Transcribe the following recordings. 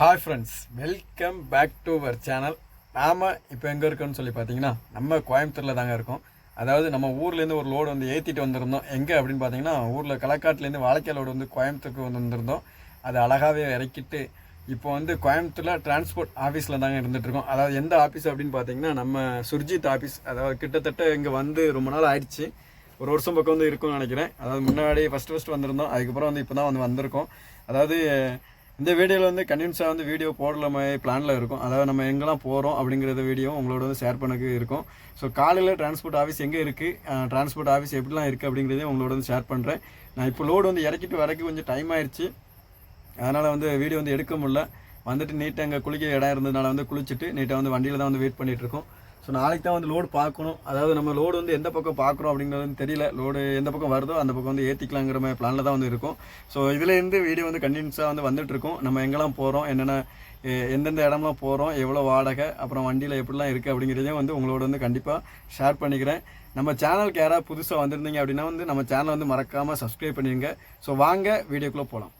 Hi friends welcome back to our channel நாம் இப்போ எங்கே இருக்கோம்னு சொல்லி பார்த்தீங்கன்னா நம்ம கோயம்புத்தூரில் தாங்க இருக்கோம். அதாவது நம்ம ஊர்லேருந்து ஒரு லோடு வந்து ஏற்றிட்டு வந்திருந்தோம். எங்கே அப்படின்னு பார்த்தீங்கன்னா ஊரில் களக்காட்டிலேருந்து வாழைக்காய் லோடு வந்து கோயம்புத்தூருக்கு வந்து வந்திருந்தோம். அது அழகாகவே இறக்கிட்டு இப்போ வந்து கோயம்புத்தூரில் டிரான்ஸ்போர்ட் ஆஃபீஸில் தாங்க இருந்துகிட்ருக்கோம் அதாவது எந்த ஆஃபீஸ் அப்படின்னு பார்த்தீங்கன்னா நம்ம சுர்ஜித் ஆஃபீஸ் அதாவது கிட்டத்தட்ட இங்கே வந்து ரொம்ப நாள் ஆயிடுச்சு. ஒரு வருஷம் பக்கம் வந்து இருக்கும்னு நினைக்கிறேன். அதாவது முன்னாடி ஃபஸ்ட்டு ஃபஸ்ட்டு வந்திருந்தோம். அதுக்கப்புறம் வந்து இப்போ தான் வந்து வந்திருக்கோம். அதாவது இந்த வீடியோவில் வந்து கன்வின்ஸாக வந்து வீடியோ போடல மாதிரி பிளானில் இருக்கும். அதாவது நம்ம எங்கெல்லாம் போகிறோம் அப்படிங்கிறத வீடியோ உங்களோட வந்து ஷேர் பண்ணக்கு இருக்கும். ஸோ காலையில் டிரான்ஸ்போர்ட் ஆஃபீஸ் எங்கே இருக்குது டிரான்ஸ்போர்ட் ஆஃபீஸ் எப்படிலாம் இருக்குது அப்படிங்கிறதையும் உங்களோட வந்து ஷேர் பண்ணுறேன் நான் இப்போ லோடு வந்து இறக்கிட்டு வரைக்கும் கொஞ்சம் டைம் ஆயிடுச்சு அதனால் வந்து வீடியோ வந்து எடுக்க முடில வந்துட்டு நீட்டாக அங்கே குளிக்க இடம் இருந்ததுனால வந்து குளிச்சுட்டு நீட்டாக வந்து வண்டியில் தான் வந்து வெயிட் பண்ணிகிட்ருக்கோம் இருக்கோம். ஸோ நாளைக்கு தான் வந்து லோடு பார்க்கணும். அதாவது நம்ம லோடு வந்து எந்த பக்கம் பார்க்குறோம் அப்படிங்கிறது வந்து தெரியல. லோடு எந்த பக்கம் வருதோ அந்த பக்கம் வந்து ஏற்றிக்கலாங்கிற மாதிரி பிளானில் தான் வந்து இருக்கும். ஸோ இதுலேருந்து வீடியோ வந்து கண்டினியூஸாக வந்து வந்துட்டுருக்கும் நம்ம எங்கெல்லாம் போகிறோம் என்னென்ன எந்தெந்த இடம்லாம் போகிறோம் எவ்வளோ வாடகை அப்புறம் வண்டியில் எப்படிலாம் இருக்குது அப்படிங்கிறதையும் வந்து உங்களோட வந்து கண்டிப்பாக ஷேர் பண்ணிக்கிறேன். நம்ம சேனலுக்கு யாராவது புதுசாக வந்திருந்தீங்க அப்படின்னா வந்து நம்ம சேனலை வந்து மறக்காமல் சப்ஸ்கிரைப் பண்ணிடுங்க ஸோ வாங்க வீடியோக்குள்ளே போகலாம்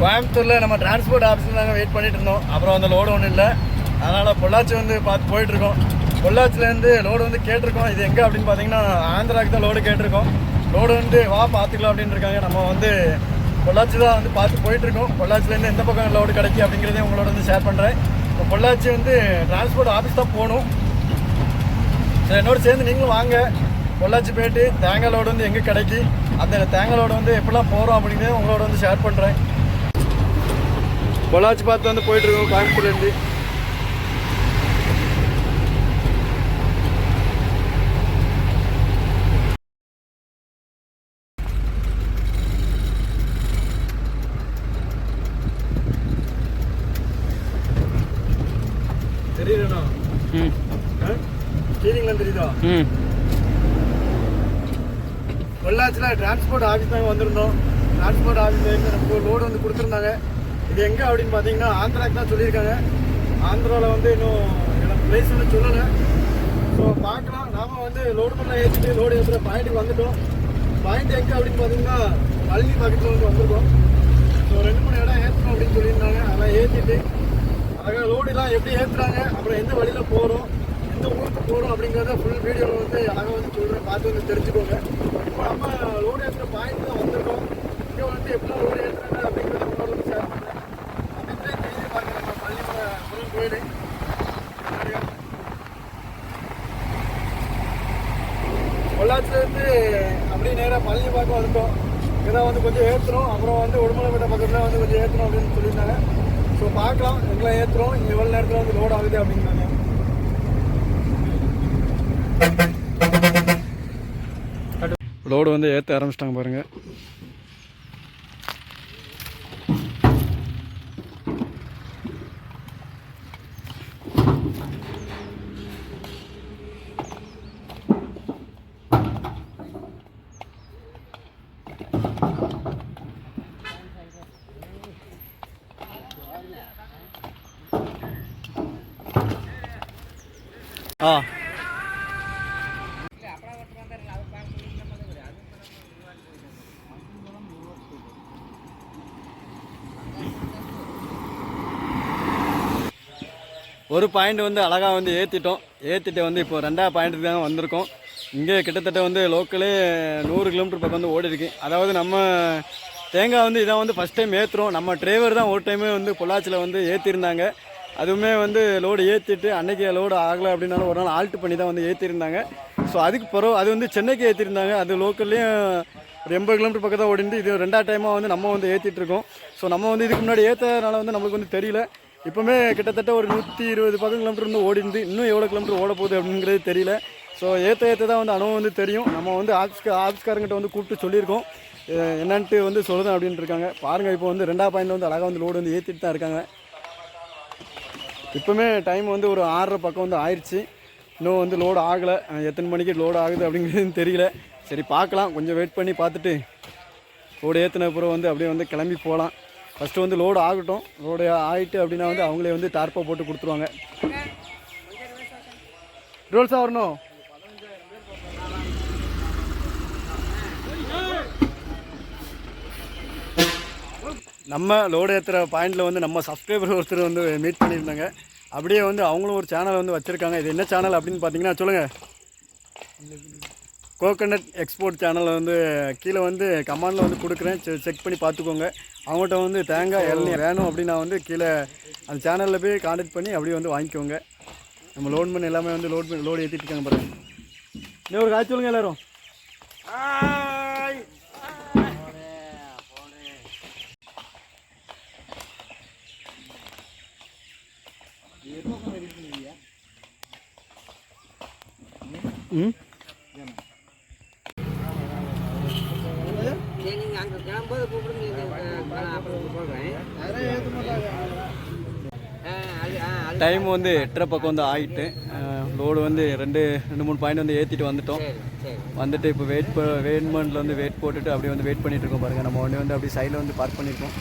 கோயம்புத்தூரில் நம்ம டிரான்ஸ்போர்ட் ஆஃபீஸில் நாங்கள் வெயிட் பண்ணிட்டு இருந்தோம். அப்புறம் அந்த லோடு ஒன்றும் இல்லை. அதனால் பொள்ளாச்சி வந்து பார்த்து போயிட்டுருக்கோம் பொள்ளாச்சிலேருந்து லோடு வந்து கேட்டிருக்கோம். இது எங்கே அப்படின்னு பார்த்தீங்கன்னா ஆந்திராவுக்கு தான் லோடு கேட்டிருக்கோம். லோடு வந்து வா பார்த்துக்கலாம் அப்படின்னு இருக்காங்க. நம்ம வந்து பொள்ளாச்சி தான் வந்து பார்த்து போயிட்டுருக்கோம் பொள்ளாச்சிலேருந்து எந்த பக்கம் லோடு கிடைக்கும் அப்படிங்கிறதையும் உங்களோட வந்து ஷேர் பண்ணுறேன் இப்போ பொள்ளாச்சி வந்து டிரான்ஸ்போர்ட் ஆஃபீஸ் தான் போகணும். சரி என்னோட சேர்ந்து நீங்களும் வாங்க. பொள்ளாச்சி போயிட்டு தேங்காய் லோடு வந்து எங்கே கிடைக்கி? அந்த தேங்காய் லோடு வந்து எப்படிலாம் போகிறோம் அப்படிங்கிறத உங்களோட வந்து ஷேர் பண்ணுறேன் பொள்ளாச்சி பார்த்து வந்து போயிட்டு இருக்கோம் கோயம்புத்தூர்லேருந்து. தெரியுதுண்ணா ம். ஸ்டீரிங்லாம் தெரியுதா? ம். பொள்ளாச்சியில் டிரான்ஸ்போர்ட் ஆஃபீஸ் தாங்க வந்திருந்தோம். டிரான்ஸ்போர்ட் ஆஃபீஸ் நமக்கு லோடு வந்து கொடுத்துருந்தாங்க. இது எங்கே அப்படின்னு பார்த்தீங்கன்னா ஆந்திராக்கு தான் சொல்லியிருக்காங்க. ஆந்திராவில் வந்து இன்னும் பிளேஸ் வந்து சொல்லலை. ஸோ பார்க்கலாம். நாம வந்து லோடு பண்ண ஏற்றிட்டு லோடு ஏற்றுற பாயிண்ட்டுக்கு வந்துட்டோம். பாயிண்ட் எங்கே அப்படின்னு பார்த்தீங்கன்னா பழனி பக்கத்தில் வந்து வந்திருக்கோம். ஸோ ரெண்டு மூணு இடம் ஏற்றணும் அப்படின்னு சொல்லியிருந்தாங்க. அதெல்லாம் ஏற்றிட்டு அழகாக லோடுலாம் எப்படி ஏற்றுறாங்க அப்புறம் எந்த வழியில் போகிறோம் எந்த ஊருக்கு போகிறோம் அப்படிங்கிறத ஃபுல் வீடியோவில் வந்து அழகாக வந்து சொல்கிறேன் பார்த்து வந்து தெரிஞ்சுக்கோங்க. இப்போ நம்ம லோடு ஏற்றுற பாயிண்ட் தான் வந்திருக்கோம். இங்கே வந்து எப்படிலாம் லோடு ஏற்றுறாங்க அப்படிங்கிறத உங்களோட வந்து ஷேர் பண்ணுறேன் அப்படின்றே தெரியுது பாருங்க நம்ம பள்ளியோட கோயில் பொள்ளாச்சிலேருந்து அப்படியே நேராக பழனி பார்க்க வந்துட்டோம். இதை வந்து கொஞ்சம் ஏற்றுறோம் அப்புறம் வந்து உடுமலைப்பேட்டை பக்கத்தில் வந்து கொஞ்சம் ஏற்றணும் அப்படின்னு சொல்லியிருந்தாங்க. ஸோ பார்க்கலாம். எங்களை ஏற்றுறோம் எவ்வளோ நேரத்தில் வந்து லோட் ஆகுது அப்படிங்கிறாங்க லோடு வந்து ஏற்ற ஆரம்பிச்சிட்டாங்க பாருங்க. ஆ. ஒரு பாயிண்ட் வந்து அழகாக வந்து ஏற்றிட்டோம் ஏற்றிட்டு வந்து இப்போ ரெண்டாவது பாயிண்ட்டுக்கு தான் வந்திருக்கோம். இங்கே கிட்டத்தட்ட வந்து லோக்கலே நூறு கிலோமீட்டர் பக்கம் வந்து ஓடிருக்கு. அதாவது நம்ம தேங்காய் வந்து இதான் வந்து ஃபஸ்ட் டைம் ஏற்றுறோம் நம்ம டிரைவர் தான் ஒரு டைமே வந்து பொள்ளாச்சியில் வந்து ஏற்றிருந்தாங்க அதுவுமே வந்து லோடு ஏற்றிட்டு அன்றைக்கி லோடு ஆகலை அப்படின்னாலும் ஒரு நாள் ஆல்ட் பண்ணி தான் வந்து ஏற்றிருந்தாங்க ஸோ அதுக்கு பிறகு அது வந்து சென்னைக்கு ஏற்றிருந்தாங்க அது லோக்கல்லையும் ஒரு எண்பது கிலோமீட்டர் பக்கம் தான் ஓடிட்டு இது ரெண்டாவது டைமாக வந்து நம்ம வந்து ஏற்றிட்டுருக்கோம் ஸோ நம்ம வந்து இதுக்கு முன்னாடி ஏற்றனால வந்து நம்மளுக்கு வந்து தெரியல. இப்போவுமே கிட்டத்தட்ட ஒரு நூற்றி இருபது பக்கம் கிலோமீட்டர் வந்து ஓடிந்து இன்னும் எவ்வளோ கிலோமீட்டர் ஓட போகுது அப்படிங்கிறது தெரியல. ஸோ ஏற்ற ஏற்ற தான் வந்து அனுபவம் வந்து தெரியும். நம்ம வந்து ஆஃபீஸ்க்கு ஆஃபீஸ்காரங்கிட்ட வந்து கூப்பிட்டு சொல்லியிருக்கோம். என்னன்ட்டு வந்து சொல்லுதான் அப்படின்ட்டு இருக்காங்க. பாருங்கள் இப்போ வந்து ரெண்டாவது பாயிண்ட் வந்து அழகாக வந்து லோடு வந்து ஏற்றிட்டு தான் இருக்காங்க. இப்போவுமே டைம் வந்து ஒரு ஆறரை பக்கம் வந்து ஆயிடுச்சு இன்னும் வந்து லோடு ஆகலை. எத்தனை மணிக்கு லோடு ஆகுது அப்படிங்கிறது தெரியல. சரி பார்க்கலாம். கொஞ்சம் வெயிட் பண்ணி பார்த்துட்டு லோடு ஏற்றின அப்புறம் வந்து அப்படியே வந்து கிளம்பி போகலாம். ஃபஸ்ட்டு வந்து லோடு ஆகட்டும். லோடு ஆகிட்டு அப்படின்னா வந்து அவங்களே வந்து டார்ப்பை போட்டு கொடுத்துருவாங்க. ரூல்ஸாக வரணும். நம்ம லோடு ஏற்றுற பாயிண்டில் வந்து நம்ம சப்ஸ்கிரைபர் ஒருத்தர் வந்து மீட் பண்ணியிருந்தாங்க. அப்படியே வந்து அவங்களும் ஒரு சேனல் வந்து வச்சுருக்காங்க. இது என்ன சேனல் அப்படின்னு பார்த்தீங்கன்னா சொல்லுங்கள் கோகனட் எக்ஸ்போர்ட் சேனலை வந்து கீழே வந்து கமாண்டில் வந்து கொடுக்குறேன். செக் பண்ணி பார்த்துக்கோங்க அவங்கள்ட்ட வந்து தேங்காய் இளநீ வேணும் அப்படின்னா வந்து கீழே அந்த சேனலில் போய் காண்டாக்ட் பண்ணி அப்படியே வந்து வாங்கிக்கோங்க. நம்ம லோன் பண்ணி எல்லாமே வந்து லோட் பண்ணி லோடு ஏற்றிட்டு இருக்காங்க பாருங்க. இன்னும் ஒரு காய்ச்சி சொல்லுங்க எல்லாரும் ம் சரி நீங்கள் அங்கே கிளம்பும்போது கூப்பிடுங்க நான் அப்புறம் சொல்கிறேன் ஆ அது ஆ அது டைம் வந்து எட்டரை பக்கம் வந்து ஆகிட்டு லோடு வந்து ரெண்டு ரெண்டு மூணு பாயிண்ட் வந்து ஏற்றிட்டு வந்துட்டோம். வந்துட்டு இப்போ வெயிட் வெயிட்மெண்ட்டில் வந்து வெயிட் போட்டுட்டு அப்படியே வந்து வெயிட் பண்ணிட்டு இருக்கோம் பாருங்கள் நம்ம வண்டி வந்து அப்படியே சைடில் வந்து பார்க் பண்ணியிருக்கோம்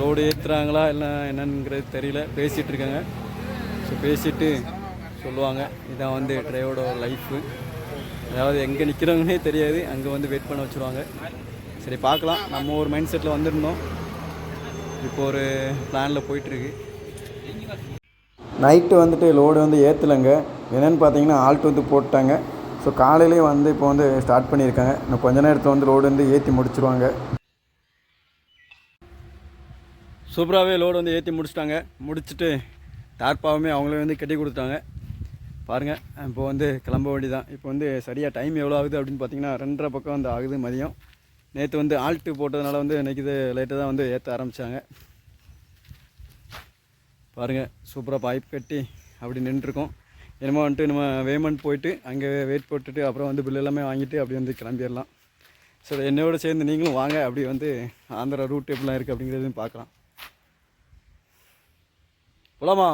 லோடு ஏற்றுறாங்களா இல்லை என்னங்கிறது தெரியல. பேசிகிட்டு இருக்காங்க. ஸோ பேசிட்டு சொல்லுவாங்க. இதான் வந்து ட்ரைவோட லைஃபு அதாவது எங்கே நிற்கிறவங்கனே தெரியாது. அங்கே வந்து வெயிட் பண்ண வச்சுருவாங்க. சரி பார்க்கலாம். நம்ம ஒரு மைண்ட் செட்டில் வந்திருந்தோம். இப்போ ஒரு பிளானில் போயிட்டுருக்கு. நைட்டு வந்துட்டு லோடு வந்து ஏற்றலைங்க என்னென்னு பார்த்தீங்கன்னா ஆல்ட் வந்து போட்டாங்க ஸோ காலையிலேயே வந்து இப்போ வந்து ஸ்டார்ட் பண்ணியிருக்காங்க. இன்னும் கொஞ்ச நேரத்தில் வந்து லோடு வந்து ஏற்றி முடிச்சிருவாங்க. சூப்பராகவே லோடு வந்து ஏற்றி முடிச்சிட்டாங்க. முடிச்சுட்டு டார்ப்பாவுமே அவங்களே வந்து கட்டி கொடுத்துட்டாங்க. பாருங்கள் இப்போ வந்து கிளம்ப வேண்டியதான் இப்போ வந்து சரியாக டைம் எவ்வளோ ஆகுது அப்படின்னு பார்த்தீங்கன்னா ரெண்டரை பக்கம் வந்து ஆகுது மதியம். நேற்று வந்து ஆல்ட்டு போட்டதுனால வந்து இன்றைக்கி இது தான் வந்து ஏற்ற ஆரம்பித்தாங்க பாருங்கள் சூப்பராக பைப் கட்டி அப்படி நின்றுருக்கோம். என்னமோ வந்துட்டு நம்ம வேமெண்ட் போயிட்டு அங்கே வெயிட் போட்டுட்டு அப்புறம் வந்து பில் எல்லாமே வாங்கிட்டு அப்படி வந்து கிளம்பிடலாம். ஸோ என்னோட சேர்ந்து நீங்களும் வாங்க அப்படி வந்து ஆந்திரா ரூட் எப்படிலாம் இருக்குது அப்படிங்கிறதையும் பார்க்கலாம். போலாமா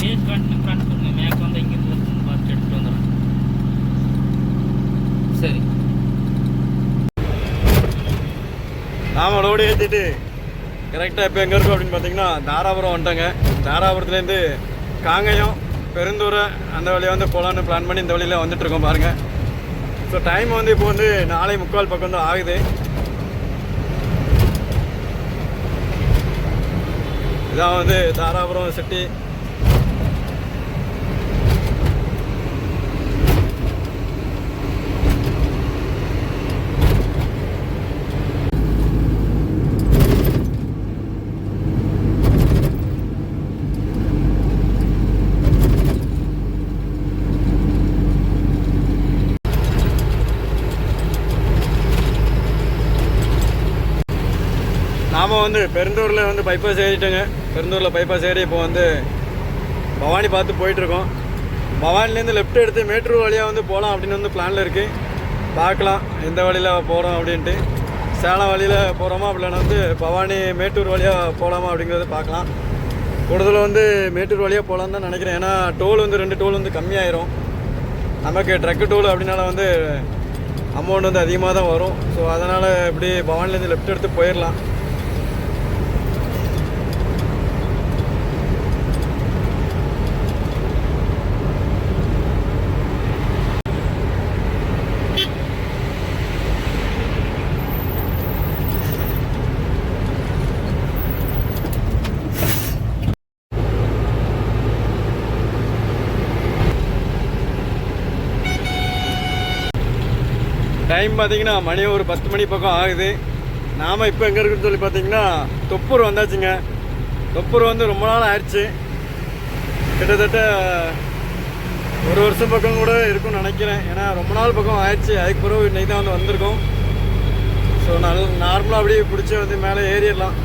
பேஸ் காட்டு காட்டு சொல்லுங்க மேற்கு வந்து இங்கிருந்து வந்து பார்த்து எடுத்துட்டு வந்துடுறேன் சரி ஆமாம் லோடு ஏற்றிட்டு கரெக்டாக இப்போ எங்கே இருக்கோம் அப்படின்னு பார்த்தீங்கன்னா தாராபுரம் வந்துட்டோங்க. தாராபுரத்துலேருந்து காங்கயம் பெருந்தூரை அந்த வழியாக வந்து போகலான்னு பிளான் பண்ணி இந்த வழியில் வந்துட்டு இருக்கோம் பாருங்கள் ஸோ டைம் வந்து இப்போ வந்து நாளை முக்கால் பக்கம் தான் ஆகுது. இதான் வந்து தாராபுரம் சிட்டி இப்போ வந்து பெருந்தூரில் வந்து பைபாஸ் ஏறிட்டோங்க. பெருந்தூரில் பைபாஸ் ஏறி இப்போ வந்து பவானி பார்த்து போயிட்டுருக்கோம். பவானிலேருந்து லெஃப்ட் எடுத்து மேட்டூர் வழியாக வந்து போகலாம் அப்படின்னு வந்து பிளானில் இருக்குது பார்க்கலாம் எந்த வழியில் போகிறோம் அப்படின்ட்டு. சேலம் வழியில் போகிறோமா அப்படின்னா வந்து பவானி மேட்டூர் வழியாக போகலாமா அப்படிங்கிறத பார்க்கலாம். கூடுதல் வந்து மேட்டூர் வழியாக போகலான்னு தான் நினைக்கிறேன். ஏன்னா டோல் வந்து ரெண்டு டோல் வந்து கம்மியாயிரும். நமக்கு ட்ரக்கு டோல் அப்படின்னால வந்து அமௌண்ட் வந்து அதிகமாக தான் வரும். ஸோ அதனால் இப்படி பவானிலேருந்து லெஃப்ட் எடுத்து போயிடலாம் டைம் பார்த்தீங்கன்னா மணி ஒரு பத்து மணி பக்கம் ஆகுது. நாம் இப்போ எங்கே இருக்குன்னு சொல்லி பார்த்தீங்கன்னா தொப்பூர் வந்தாச்சுங்க. தொப்பூர் வந்து ரொம்ப நாள் ஆயிடுச்சு. கிட்டத்தட்ட ஒரு வருஷம் பக்கம் கூட இருக்கும்னு நினைக்கிறேன். ஏன்னா ரொம்ப நாள் பக்கம் ஆயிடுச்சு. அதுக்கு பிறகு இன்னைக்கு தான் வந்து வந்திருக்கோம். ஸோ நல் நார்மலாக அப்படியே பிடிச்சி வந்து மேலே ஏறிடலாம்.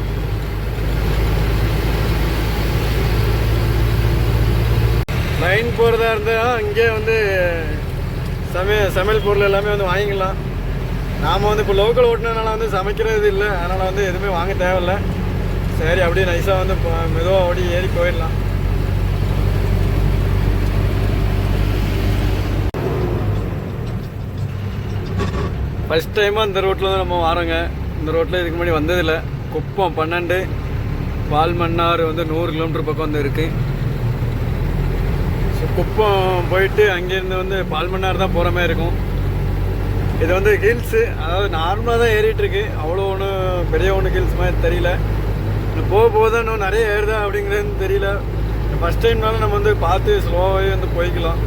ட்ரெயின் போகிறதா இருந்தால் இங்கே வந்து சமையல் சமையல் பொருள் எல்லாமே வந்து வாங்கிக்கலாம். நாம் வந்து இப்போ லோக்கல் ஓட்டினதுனால வந்து சமைக்கிறது இல்லை. அதனால் வந்து எதுவுமே வாங்க தேவையில்ல. சரி அப்படியே நைஸாக வந்து மெதுவாக ஓடி ஏறி போயிடலாம். ஃபஸ்ட் டைமாக இந்த ரோட்டில் வந்து நம்ம வரோங்க. இந்த ரோட்டில் இதுக்கு முன்னாடி வந்ததில்லை. குப்பம் பன்னெண்டு பால்மன்னார் வந்து நூறு கிலோமீட்டர் பக்கம் வந்து இருக்குது குப்பம் போயிட்டு அங்கேருந்து வந்து பால்மன்னார் தான் போகிற மாதிரி இருக்கும். இது வந்து ஹில்ஸு அதாவது நார்மலாக தான் ஏறிட்டு இருக்கு. அவ்வளோ ஒன்றும் பெரிய ஒன்று ஹில்ஸ் மாதிரி தெரியல. இன்னும் போக போக தான் இன்னும் நிறைய ஏறுதா அப்படிங்கிறது தெரியல. ஃபஸ்ட் டைம்னால நம்ம வந்து பார்த்து ஸ்லோவாகவே வந்து போய்க்கலாம்.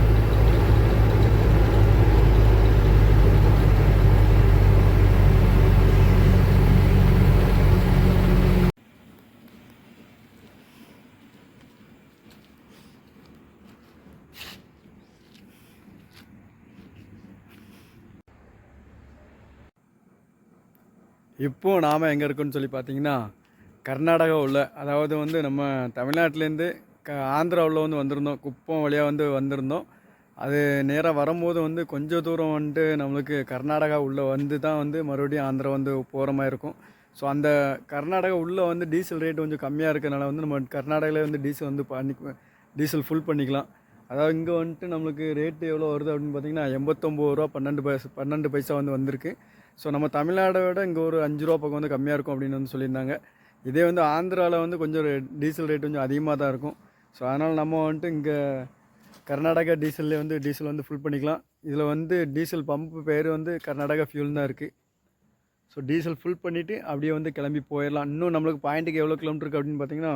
இப்போது நாம் எங்கே இருக்கோன்னு சொல்லி பார்த்தீங்கன்னா கர்நாடகா உள்ள அதாவது வந்து நம்ம தமிழ்நாட்டிலேருந்து க ஆந்திராவில் வந்து வந்திருந்தோம். குப்பம் வழியாக வந்து வந்திருந்தோம். அது நேராக வரும்போது வந்து கொஞ்சம் தூரம் வந்துட்டு நம்மளுக்கு கர்நாடகா உள்ளே வந்து தான் வந்து மறுபடியும் ஆந்திரா வந்து போகிற மாதிரி இருக்கும். ஸோ அந்த கர்நாடகா உள்ளே வந்து டீசல் ரேட் கொஞ்சம் கம்மியாக இருக்கிறனால வந்து நம்ம கர்நாடகாவிலே வந்து டீசல் வந்து பண்ணி டீசல் ஃபுல் பண்ணிக்கலாம். அதாவது இங்கே வந்துட்டு நம்மளுக்கு ரேட்டு எவ்வளோ வருது அப்படின்னு பார்த்தீங்கன்னா எண்பத்தொம்போது ரூபா பன்னெண்டு பைசா பன்னெண்டு பைசா வந்து வந்திருக்கு. ஸோ நம்ம தமிழ்நாடை விட இங்கே ஒரு அஞ்சு ரூபா பக்கம் வந்து கம்மியாக இருக்கும் அப்படின்னு வந்து சொல்லியிருந்தாங்க. இதே வந்து ஆந்திராவில் வந்து கொஞ்சம் டீசல் ரேட் கொஞ்சம் அதிகமாக தான் இருக்கும். ஸோ அதனால் நம்ம வந்துட்டு இங்கே கர்நாடகா டீசல்லே வந்து டீசல் வந்து ஃபுல் பண்ணிக்கலாம். இதில் வந்து டீசல் பம்பு பேர் வந்து கர்நாடகா ஃபியூல் தான் இருக்குது ஸோ டீசல் ஃபுல் பண்ணிவிட்டு அப்படியே வந்து கிளம்பி போயிடலாம். இன்னும் நம்மளுக்கு பாயிண்ட்டுக்கு எவ்வளோ கிலோமீட்டர் அப்படின்னு பார்த்தீங்கன்னா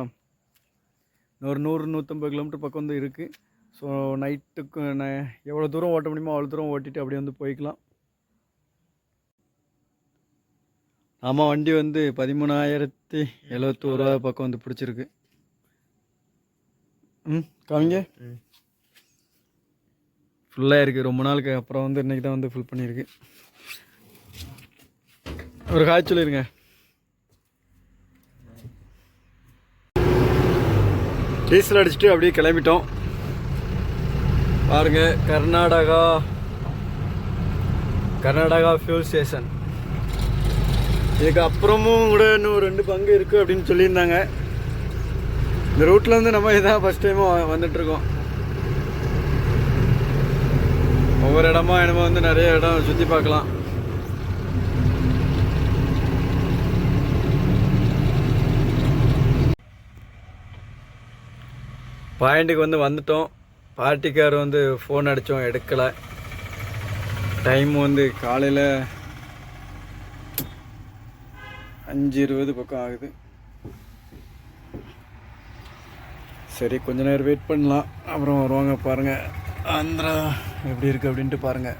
ஒரு நூறு நூற்றம்பது கிலோமீட்டர் பக்கம் வந்து இருக்குது ஸோ நைட்டுக்கு ந எவ்வளோ தூரம் ஓட்ட முடியுமோ அவ்வளோ தூரம் ஓட்டிட்டு அப்படியே வந்து போய்க்கலாம். ஆமாம் வண்டி வந்து பதிமூணாயிரத்தி எழுவத்தோரு ரூபா பக்கம் வந்து பிடிச்சிருக்கு. ம் காமிங்க. ஃபுல்லாக இருக்குது ரொம்ப நாளுக்கு அப்புறம் வந்து இன்றைக்கி தான் வந்து ஃபுல் பண்ணியிருக்கு ஒரு காய் சொல்லிருங்க. டீசல் அடிச்சுட்டு அப்படியே கிளம்பிட்டோம். பாருங்க கர்நாடகா. கர்நாடகா ஃபியூல் ஸ்டேஷன் இதுக்கு அப்புறமும் கூட இன்னும் ஒரு ரெண்டு பங்கு இருக்குது அப்படின்னு சொல்லியிருந்தாங்க. இந்த ரூட்டில் வந்து நம்ம இதான் ஃபஸ்ட் டைமும் வந்துட்டுருக்கோம். ஒவ்வொரு இடமா என்னமோ வந்து நிறைய இடம் சுற்றி பார்க்கலாம். பாயிண்ட்டுக்கு வந்து வந்துட்டோம். பார்ட்டிக்கார் வந்து ஃபோன் அடித்தோம் எடுக்கலை. டைம் வந்து காலையில் அஞ்சு இருபது பக்கம் ஆகுது. சரி கொஞ்ச நேரம் வெயிட் பண்ணலாம். அப்புறம் வருவாங்க பாருங்கள் ஆந்திரா எப்படி இருக்குது அப்படின்ட்டு பாருங்கள்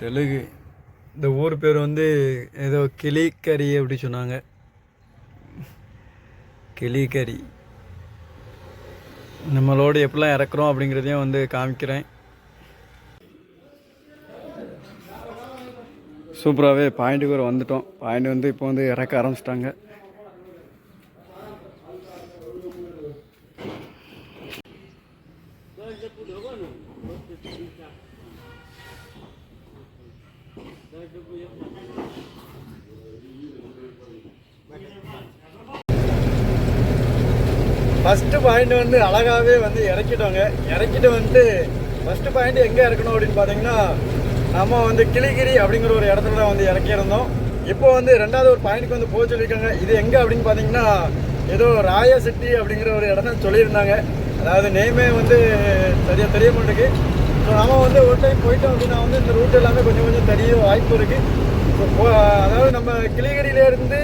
தெலுங்கு. இந்த ஊர் பேர் வந்து ஏதோ கிளிக்கறி அப்படி சொன்னாங்க. கிளிக்கறி. நம்மளோடு எப்படிலாம் இறக்குறோம் அப்படிங்கிறதையும் வந்து காமிக்கிறேன். சூப்பராகவே பாயிண்ட்டுக்கு ஒரு வந்துட்டோம். பாயிண்ட் வந்து இப்போ வந்து இறக்க ஆரம்பிச்சிட்டாங்க. ஃபஸ்ட்டு பாயிண்ட் வந்து அழகாகவே வந்து இறக்கிட்டோங்க. இறக்கிட்டு வந்துட்டு ஃபஸ்ட்டு பாயிண்ட் எங்கே இறக்கணும் அப்படின்னு பார்த்தீங்கன்னா நம்ம வந்து கிளிகிரி அப்படிங்கிற ஒரு இடத்துல தான் வந்து இறக்கியிருந்தோம். இப்போ வந்து ரெண்டாவது ஒரு பாயிண்ட்க்கு வந்து போக சொல்லியிருக்காங்க. இது எங்கே அப்படின்னு பார்த்தீங்கன்னா ஏதோ ராயசெட்டி அப்படிங்கிற ஒரு இடம் சொல்லியிருந்தாங்க. அதாவது நேமே வந்து சரியாக தெரிய மாட்டேங்குது. ஸோ நம்ம வந்து ஒரு டைம் போயிட்டோம் அப்படின்னா வந்து இந்த ரூட் எல்லாமே கொஞ்சம் கொஞ்சம் தெரிய வாய்ப்பு இருக்குது ஸோ அதாவது நம்ம கிளிகிரியிலேருந்து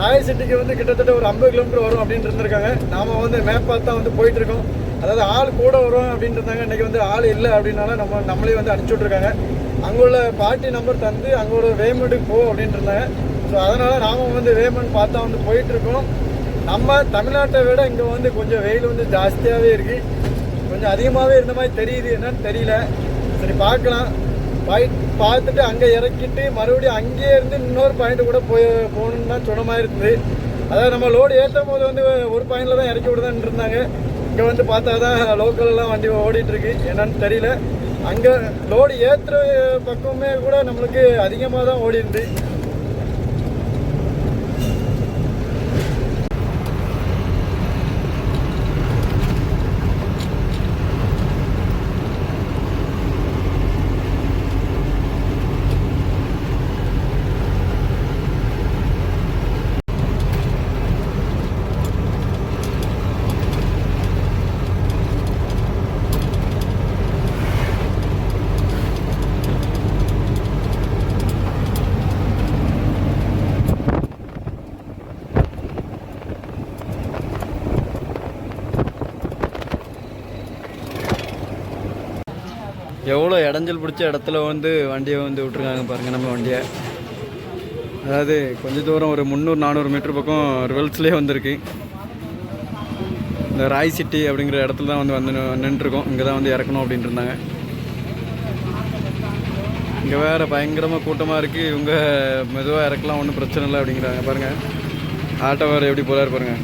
ராயசெட்டிக்கு ராயசிட்டிக்கு வந்து கிட்டத்தட்ட ஒரு ஐம்பது கிலோமீட்டர் வரும் அப்படின்னு இருந்திருக்காங்க. நாம் வந்து மேப் பார்த்து தான் வந்து போயிட்டுருக்கோம் அதாவது ஆள் கூட வரும் அப்படின்ட்டு இருந்தாங்க இன்னைக்கு வந்து ஆள் இல்லை அப்படின்னால நம்ம நம்மளே வந்து அனுப்பிச்சி விட்ருக்காங்க அங்கே உள்ள பார்ட்டி நம்பர் தந்து அங்கே ஒரு வேமெண்ட்டுக்கு போ அப்படின்ட்டு இருந்தாங்க ஸோ அதனால் நாம வந்து வேமெண்ட் பார்த்தா வந்து போயிட்டுருக்கோம் நம்ம தமிழ்நாட்டை விட இங்கே வந்து கொஞ்சம் வெயில் வந்து ஜாஸ்தியாகவே இருக்கு. கொஞ்சம் அதிகமாகவே இருந்த மாதிரி தெரியுது. என்னன்னு தெரியல. சரி பார்க்கலாம். பாயிண்ட் பார்த்துட்டு அங்கே இறக்கிட்டு மறுபடியும் அங்கேயே இருந்து இன்னொரு பாயிண்ட் கூட போய் போகணுன்னு தான் சொன்ன மாதிரி இருந்தது. அதாவது நம்ம லோடு ஏற்றும் போது வந்து ஒரு பாயிண்டில் தான் இறக்கி விடுதான்னு இருந்தாங்க. இங்கே வந்து பார்த்தா தான் லோக்கல்லாம் வண்டி ஓடிட்டு இருக்கு என்னன்னு தெரியல. அங்கே லோடு ஏற்றுற பக்கமே கூட நம்மளுக்கு அதிகமாக தான் ஓடிருந்து எவ்வளோ இடைஞ்சல் பிடிச்ச இடத்துல வந்து வண்டியை வந்து விட்ருக்காங்க பாருங்கள் நம்ம வண்டியை. அதாவது கொஞ்ச தூரம் ஒரு முந்நூறு நானூறு மீட்ரு பக்கம் ரிவல்ஸ்லேயே வந்திருக்கு. இந்த ராய் சிட்டி அப்படிங்கிற இடத்துல தான் வந்து வந்து நின்றுருக்கோம். இங்கே தான் வந்து இறக்கணும் அப்படின்ட்டு இருந்தாங்க. இங்கே வேறு பயங்கரமாக கூட்டமாக இருக்குது இவங்க மெதுவாக இறக்கலாம் ஒன்றும் பிரச்சனை இல்லை அப்படிங்கிறாங்க. பாருங்கள் ஆட்டோ வேறு எப்படி போகிறாரு பாருங்கள்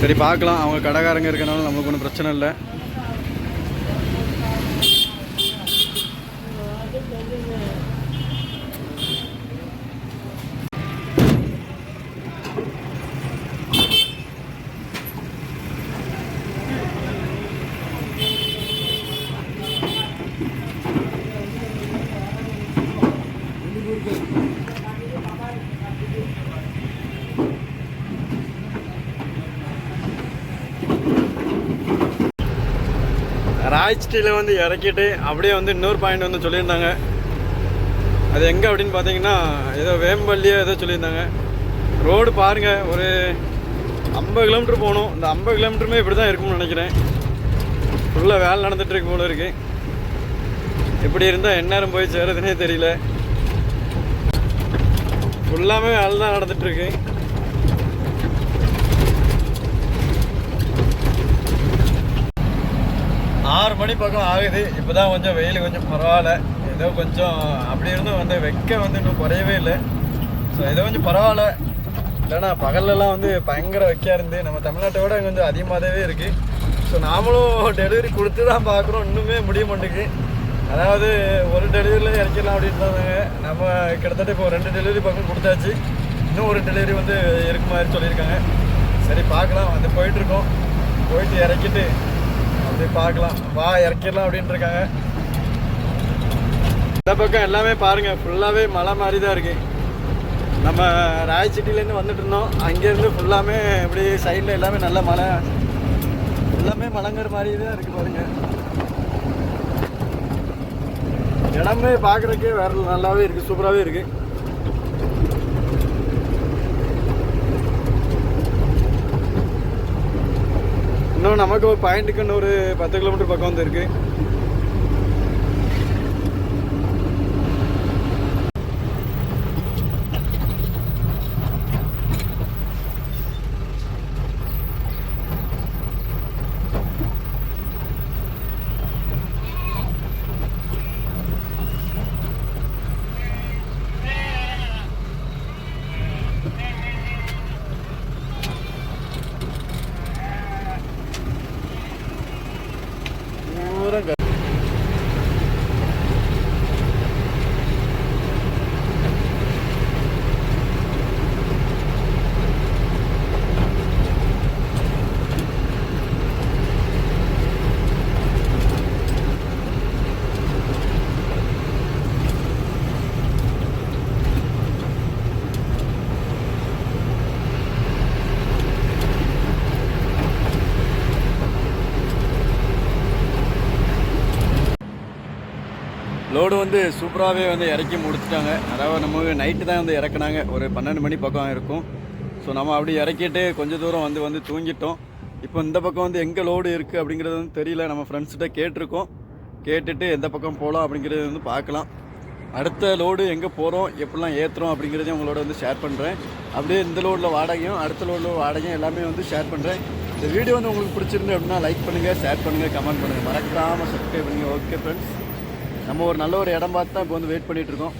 சரி பார்க்கலாம். அவங்க கடைக்காரங்க இருக்கனால நம்மளுக்கு ஒன்றும் பிரச்சனை இல்லை. ராய்ச்சிட்டியில் வந்து இறக்கிட்டு அப்படியே வந்து இன்னொரு பாயிண்ட் வந்து சொல்லியிருந்தாங்க. அது எங்கே அப்படின்னு பார்த்தீங்கன்னா ஏதோ வேம்பள்ளியோ ஏதோ சொல்லியிருந்தாங்க. ரோடு பாருங்கள் ஒரு ஐம்பது கிலோமீட்டர் போகணும். இந்த ஐம்பது கிலோமீட்டருமே இப்படி தான் இருக்கும்னு நினைக்கிறேன். ஃபுல்லாக வேலை நடந்துகிட்ருக்கு போல இருக்கு. இப்படி இருந்தால் எந்நேரம் போய் சேரதுனே தெரியல. ஃபுல்லாமே வேலை தான் நடந்துகிட்ருக்கு ஆறு மணி பக்கம் ஆகுது. இப்போ தான் கொஞ்சம் வெயில் கொஞ்சம் பரவாயில்ல. ஏதோ கொஞ்சம் அப்படி இருந்தும் வந்து வெக்க வந்து இன்னும் குறையவே இல்லை. ஸோ ஏதோ கொஞ்சம் பரவாயில்ல. இல்லைன்னா பகல்லலாம் வந்து பயங்கர வெக்கையாக இருந்து நம்ம தமிழ்நாட்டை விட கொஞ்சம் அதிகமாகவே இருக்குது ஸோ நாமளும் டெலிவரி கொடுத்து தான் பார்க்குறோம் இன்னுமே முடிய மாட்டேங்குது. அதாவது ஒரு டெலிவரியில் இறக்கலாம் அப்படின்னு இருந்தாங்க. நம்ம கிட்டத்தட்ட இப்போ ரெண்டு டெலிவரி பக்கம் கொடுத்தாச்சு. இன்னும் ஒரு டெலிவரி வந்து இருக்கு மாதிரி சொல்லியிருக்காங்க. சரி பார்க்கலாம். வந்து போயிட்டுருக்கோம் போயிட்டு இறக்கிட்டு அப்படியே பார்க்கலாம். வா இறக்கிடலாம் அப்படின்ட்டு இருக்காங்க இந்த பக்கம் எல்லாமே பாருங்கள் ஃபுல்லாகவே மலை மாதிரி தான் இருக்குது நம்ம ராயச்சிட்டிலேருந்து வந்துட்டு இருந்தோம். அங்கேருந்து ஃபுல்லாமே இப்படி சைடில் எல்லாமே நல்ல மலை. எல்லாமே மலைங்கிற மாதிரி தான் இருக்குது பாருங்கள் இடமே பார்க்குறதுக்கே வேற நல்லாவே இருக்குது சூப்பராகவே இருக்குது இன்னும் நமக்கு ஒரு பாயிண்ட்டுக்குன்னு ஒரு பத்து கிலோமீட்டர் பக்கம் வந்து இருக்கு பூரா க- லோடு வந்து சூப்பராகவே வந்து இறக்கி முடிச்சிட்டாங்க. அதாவது நம்ம நைட்டு தான் வந்து இறக்குனாங்க. ஒரு பன்னெண்டு மணி பக்கம் இருக்கும். ஸோ நம்ம அப்படி இறக்கிட்டு கொஞ்சம் தூரம் வந்து வந்து தூங்கிட்டோம். இப்போ இந்த பக்கம் வந்து எங்கே லோடு இருக்குது அப்படிங்கிறது வந்து தெரியல. நம்ம ஃப்ரெண்ட்ஸ்கிட்ட கேட்டிருக்கோம். கேட்டுட்டு எந்த பக்கம் போகலாம் அப்படிங்கிறது வந்து பார்க்கலாம். அடுத்த லோடு எங்கே போகிறோம் எப்படிலாம் ஏற்றுறோம் அப்படிங்கிறதையும் உங்களோட வந்து ஷேர் பண்ணுறேன் அப்படியே இந்த லோடில் வாடகையும் அடுத்த லோடில் வாடகையும் எல்லாமே வந்து ஷேர் பண்ணுறேன் இந்த வீடியோ வந்து உங்களுக்கு பிடிச்சிருந்து அப்படின்னா லைக் பண்ணுங்கள் ஷேர் பண்ணுங்கள் கமெண்ட் பண்ணுங்கள் மறக்காமல் சப்ஸ்கிரைப் பண்ணுங்கள் ஓகே ஃப்ரெண்ட்ஸ் நம்ம ஒரு நல்ல ஒரு இடம் பார்த்து தான் இப்போ வந்து வெயிட் பண்ணிட்டு இருக்கோம்.